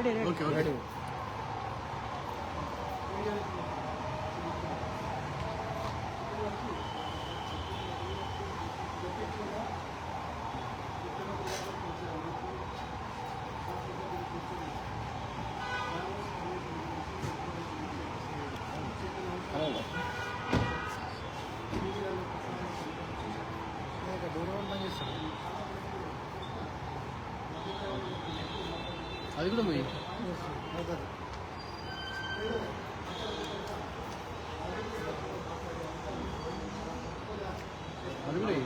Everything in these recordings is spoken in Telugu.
రెడీ రెడీ ఓకే ఓకే అది కూడా పోయి అవుతుంది అది కూడా పోయి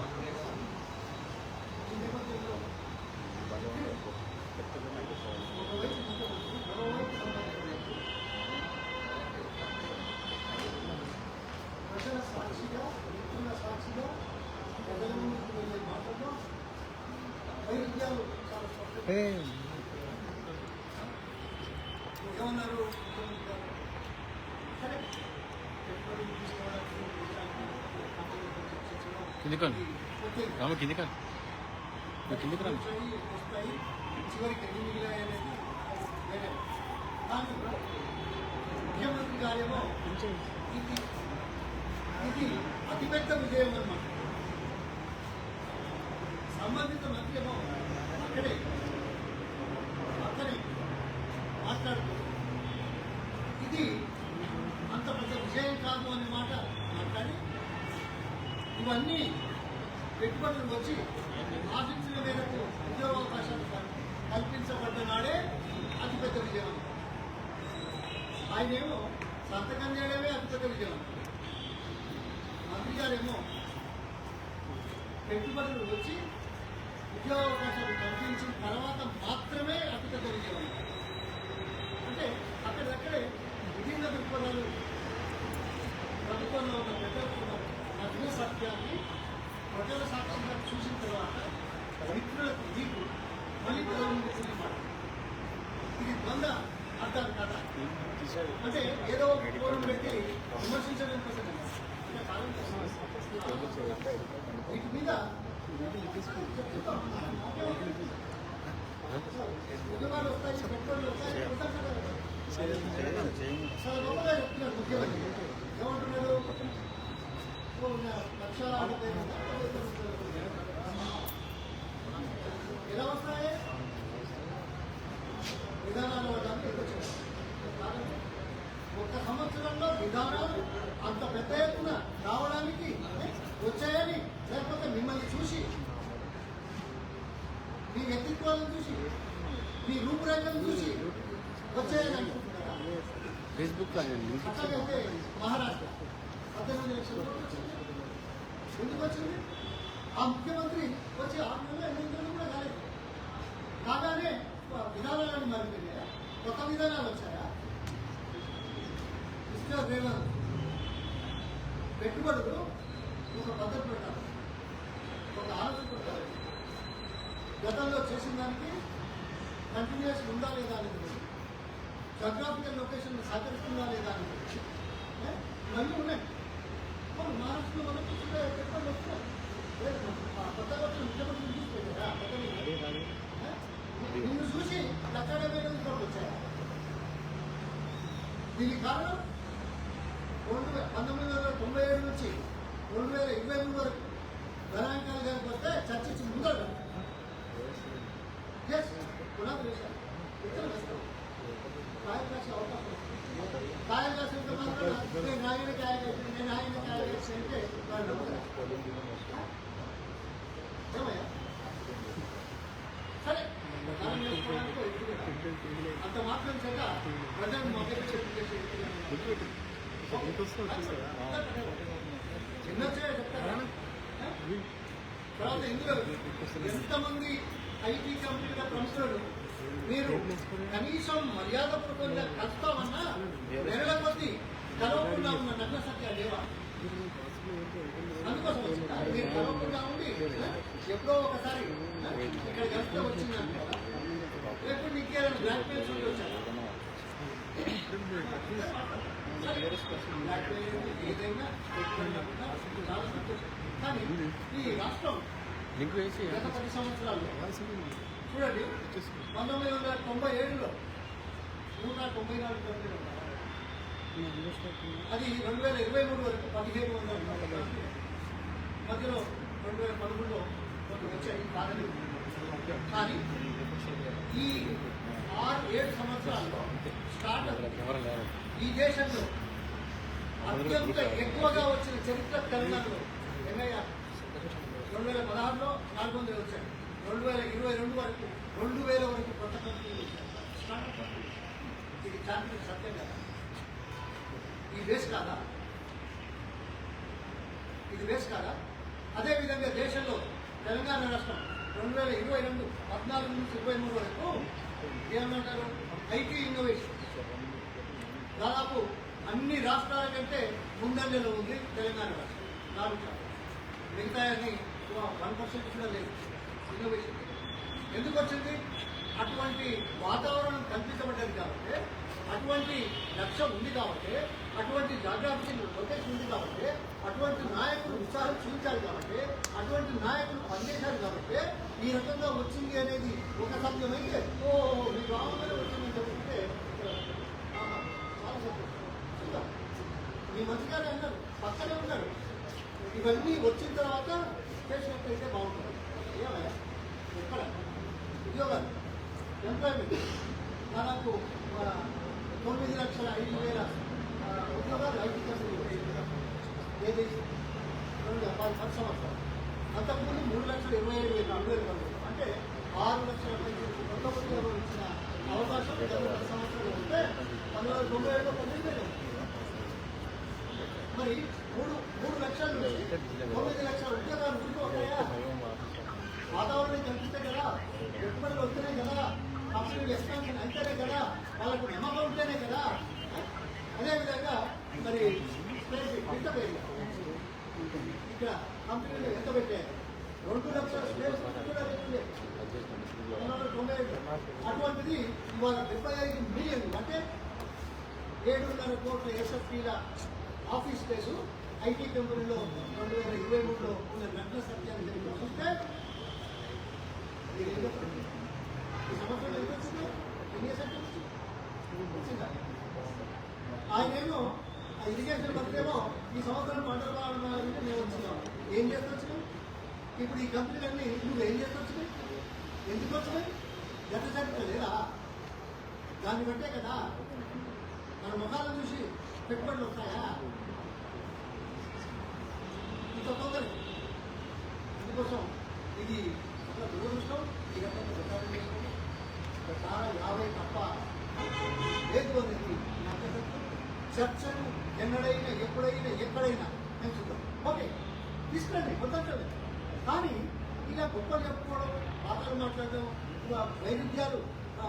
ప్రజల సాక్షిగా మిత్రుల సాక్షిగా ప్రజల ముందుకు వెళ్ళే మాటల్లో వైరుధ్యాలు చాలా కిందికి రామ కిందికి రండి కిందికి రండి ముఖ్యమంత్రి గారేమో ఇది. ఇది అతిపెద్ద విజయం అన్నమాట సంబంధిత మంత్రి ఏమో అక్కడే మాట్లాడుతూ ఇది అంత పెద్ద విజయం కాదు అనే మాట మాట్లాడి ఇవన్నీ పెట్టుబడులు వచ్చి ఆశించిన మేరకు ఉద్యోగావకాశాలు కల్పించబడ్డ నాడే అతిపెద్ద విజయం. ఆయనేమో సంతకం చేయడమే అతిపెద్ద విజయం. మంత్రి గారేమో పెట్టుబడులు వచ్చి ఉద్యోగావకాశాలు కల్పించిన తర్వాత మాత్రమే అతిపెద్ద విజయం. అంటే అక్కడక్కడే విభిన్న దృక్పథాలు ప్రభుత్వంలో ఉన్న పెద్ద ఉన్న మధ్య సత్యాన్ని ప్రజల సాక్షిగా చూసిన తర్వాత మిత్రులకు మీకు మళ్ళీ ప్రజలు మాట ఇది ద్వంద్వ అర్థాలు కదా? అంటే ఏదో ఒక కోరం పెట్టి విమర్శించడం కోసం. వీటి మీద ఉద్యోగాలు వస్తాయి పెట్టుబడులు వస్తాయి వస్తాయి కదా. చాలా గొప్పగా చెప్తున్నారు ముఖ్యమంత్రి ఏమంటున్నారు ఓ, నా లక్ష అరవై వేలు ఎలా వస్తాయి విధానాలు వడ్డానికి ఎక్కువ వచ్చాయి. కాదండి. ఒక సంవత్సరంలో విధానాలు అంత పెద్ద ఎత్తున రావడానికి ఏ, వచ్చాయని లేకపోతే మిమ్మల్ని చూసి మీ వ్యక్తిత్వాలను చూసి మీ రూపురేఖలను చూసి వచ్చాయని అనుకుంటున్నారా ఫేస్బుక్ అట్లాగైతే మహారాష్ట్ర పద్దెనిమిది లక్షలు వచ్చింది. ఎందుకు వచ్చింది? ఆ ముఖ్యమంత్రి వచ్చి ఆరు నెలలు ఎనిమిది నెలలు కూడా కాలేదు. కాగానే విధానాలను మారిపోయాయా కొత్త విధానాలు వచ్చాయా? మిస్టర్ రేవంత్ పెట్టుబడులు ఒక పద్ధతి పెట్టాలి ఒక ఆలోచన పెట్టాలి గతంలో చేసిన దానికి కంటిన్యూస్ ఉందా లేదా అనేది తెలియదు. జాగ్రాఫికల్ లొకేషన్ సహకరిస్తుందా లేదా అని? ఇవన్నీ ఉన్నాయి. మరి మహారాష్ట్రలో మనకు ఆ కొత్తగా వచ్చిన ముఖ్యమంత్రి చూసిపోయారా? నిన్ను చూసి లక్ష డెబ్బై ఎనిమిది కోట్లు వచ్చాయా దీనికి కారణం? రెండు వే- పంతొమ్మిది వందల తొంభై ఏడు నుంచి రెండు వేల ఇరవై మూడు వరకు గణాంకాలు కనుక వస్తే చర్చించి ముందర ఎస్ పునాది వేశారు ఇతర వేస్తారు కాయలు కాసే అవకాశం ఉంది. కాయలు కాసేంత మాత్రం నేను ఆయన కాయ కాసి నేను ఆయన కాయ కాసి అంటే వాళ్ళు నమ్మరు. ఏమయ్యా సరే దానం చేసుకోవడానికి ఒక వ్యక్తి లేదు. అంత మాత్రం చేత ప్రజలు మొదటి చెప్పి చిన్న చెప్తారా ఏ? తర్వాత ఇందులో ఎంతమంది ఐటీ కంపెనీల ప్రముఖులు. మీరు కనీసం మర్యాదపూర్వకంగా కలుస్తామన్నా నెలల కొద్ది కలవకుండా ఉన్న నగ్న సత్య లేవా? అందుకోసం మీరు కలవకుండా ఉండి ఎప్పుడో ఒకసారి ఇక్కడ కలిస్తే వచ్చిందని కదా లేకపోతే నీకు ఏదైనా బ్లాక్ మెయిల్స్ ఉండి వచ్చారా ఏదైనా చాలా సంతోషం. కానీ ఈ రాష్ట్రం లింక్ వేసి గత పది సంవత్సరాలు చూడండి పంతొమ్మిది వందల తొంభై ఏడులో నూట తొంభై నాలుగు అది రెండు వేల ఇరవై మూడు వరకు పదిహేను వందల. మధ్యలో రెండు వేల పదమూడులో కొన్ని వచ్చాయి కాదని కానీ ఈ ఆరు ఏడు సంవత్సరాల్లో స్టార్ట్అప్ ఈ దేశంలో అత్యంత ఎక్కువగా వచ్చిన చరిత్ర తెలంగాణలో ఎన్నయ్య రెండు వేల పదహారులో నాలుగు వందలు వచ్చాయి. రెండు వేల ఇరవై రెండు వరకు రెండు వేల వరకు కొత్త కంపెనీలు వచ్చాయి. స్టార్ట్అప్ కంపెనీలు. ఇది చారిత్రక సత్యం కదా. ఇది వేస్ట్ కాదా? ఇది వేస్ట్ కాదా? అదేవిధంగా దేశంలో తెలంగాణ రాష్ట్రం రెండు వేల ఇరవై రెండు పద్నాలుగు నుంచి ఇరవై మూడు వరకు ఏమంటారు ఐటీ ఇన్నోవేషన్. దాదాపు అన్ని రాష్ట్రాల కంటే ముందంజలో ఉంది తెలంగాణ రాష్ట్రం. నాలుగు శాతం మిగతా వన్ పర్సెంట్ కూడా లేదు. ఎందుకు వచ్చింది? అటువంటి వాతావరణం కల్పించబడ్డది కాబట్టి అటువంటి లక్ష్యం ఉంది కాబట్టి అటువంటి జాగ్రఫీ లొకేషన్ ఉంది కాబట్టి అటువంటి నాయకులు ఉత్సాహం చూపించారు కాబట్టి అటువంటి నాయకులు పనిచేశారు కాబట్టి ఈ రకంగా వచ్చింది అనేది ఒక సత్యమైతే ఓ మీకు రావాలని వచ్చిందని చెప్తే చాలా మీ మంచిగానే అన్నారు పక్కనే ఉన్నారు. ఇవన్నీ వచ్చిన తర్వాత చేసినట్లయితే బాగుంటుంది. ఏమయ్యా? ఎక్కడ ఉద్యోగాలు. ఎంప్లాయ్మెంట్ దాదాపు తొమ్మిది లక్షల ఐదు వేల ఉద్యోగాలు ఐటీ ఏది రెండు పది సంవత్సరాలు. అంతకుముందు మూడు లక్షల ఇరవై ఏడు వేల రెండు అంటే ఆరు లక్షల కొత్త ఉద్యోగం ఇచ్చిన అవకాశం గత సంవత్సరాలు ఉంటే పంతొమ్మిది తొంభై ఏడులో తొమ్మిది మరి మూడు తొమ్మిది లక్షల ఉద్యోగాలు ఉండిపోతాయా వాతావరణం కల్పిస్తే కదా పెట్టుబడులు వస్తేనే కదా కంపెనీలు ఎక్స్పాన్షన్ అయితేనే కదా వాళ్ళకు నమ్మకం ఉంటేనే కదా అదేవిధంగా మరి ఎంత ఇక్కడ కంపెనీలు ఎంత పెట్టాయి రెండు లక్షల స్పేస్ అటువంటిది ఇవాళ డెబ్బై ఐదు మిలియన్ అంటే ఏడున్నర కోట్ల ఎస్ఎఫ్టీల ఆఫీస్ స్పేసు ఐటీ కంపెనీలో రెండు వేల ఇరవై మూడులో ఉన్న నగ్న సత్యాన్ని జరిగిన చూస్తే ఈ సంవత్సరం ఎంత వచ్చింది? ఎన్ని ఇయర్స్ వచ్చిందా? ఆయనేమో ఆ ఇరిగేషన్ మంత్రి ఈ సంవత్సరం పంటలు బాగున్నాయంటే మేము వచ్చినాం. ఏం చేస్తొచ్చినాం ఇప్పుడు ఈ కంపెనీలన్నీ నువ్వు ఏం చేస్తొచ్చినాయి ఎందుకు వచ్చినాయి? గత చరిత్ర లేదా? దాన్ని బట్టే కదా? మన ముఖాలను చూసి పెట్టుబడులు వస్తాయా? ఇంత అందుకోసం ఇది ఒక దురదృష్టం ఈ రకంగా ప్రచారం చేసుకోండి చాలా యాభై తప్ప లేదు అనేది నా చర్చను ఎన్నడైనా ఎప్పుడైనా ఎక్కడైనా నేను చూద్దాం. ఓకే తీసుకురండి వద్దంటలే కానీ ఇలా గొప్పలు చెప్పుకోవడం పాటలు మాట్లాడడం వైరుధ్యాలు ఆ,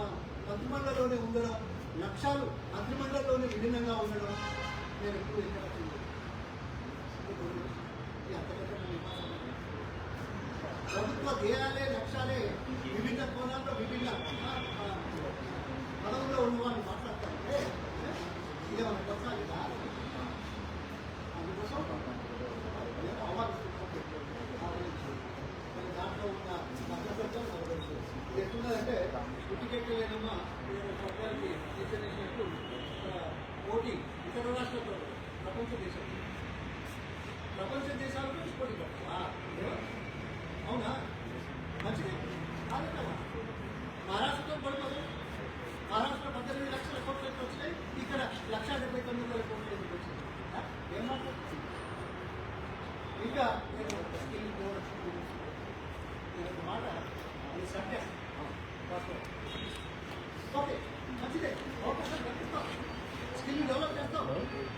మంత్రిమండలిలోనే ఉండడం లక్ష్యాలు మంత్రిమండలిలోనే విభిన్నంగా ఉండడం నేను ఎప్పుడు ఎక్కడ ప్రభుత్వ ధ్యేయాలే లక్ష్యాలే విభిన్న కోణాల్లో విభిన్న పోటీ పడతావా అవునా మంచిది కాదు కదా మహారాష్ట్రతో పడుతుంది మహారాష్ట్ర పద్దెనిమిది లక్షల కోట్లు ఎందుకు వచ్చినాయి ఇక్కడ లక్ష డెబ్బై తొమ్మిది వేల కోట్లు ఎందుకు వచ్చినాయి ఆ? ఏం మాట్లాడుతుంది ఇంకా నేను స్కిల్ గురించి నేను ఒక మాట అది సత్యం. ఓకే మంచిదే అవకాశం కల్పిస్తాం స్కిల్ డెవలప్ చేస్తాం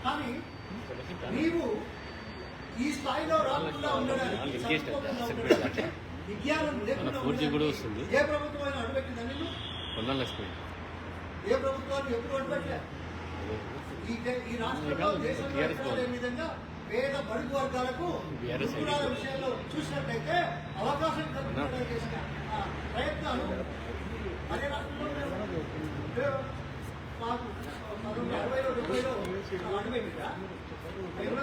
కానీ నీవు ఈ స్థాయిలో రాకుండా ఉండడానికి విజ్ఞానం లేకుండా మన 4G కూడా ఉండడానికి వస్తుంది. ఏ ప్రభుత్వమైన అడుగుపెట్టిందని నువ్వు పొందాలి లక్ష్మి ఏ ప్రభుత్వాలు ఎప్పుడు అడ్డుపెట్టలే? ఈ ఈ రాష్ట్రంలో దేశంలో లేని విధంగా పేద బడుగు వర్గాలకు ఉద్యోగాల విషయంలో చూసినట్లయితే అవకాశం కల్పించడానికి చేసిన ప్రయత్నాలు అదే రాష్ట్రంలో. మాకు అరవైలో డెబ్బైలో అడ్డుపెట్టిందా? ఎవరో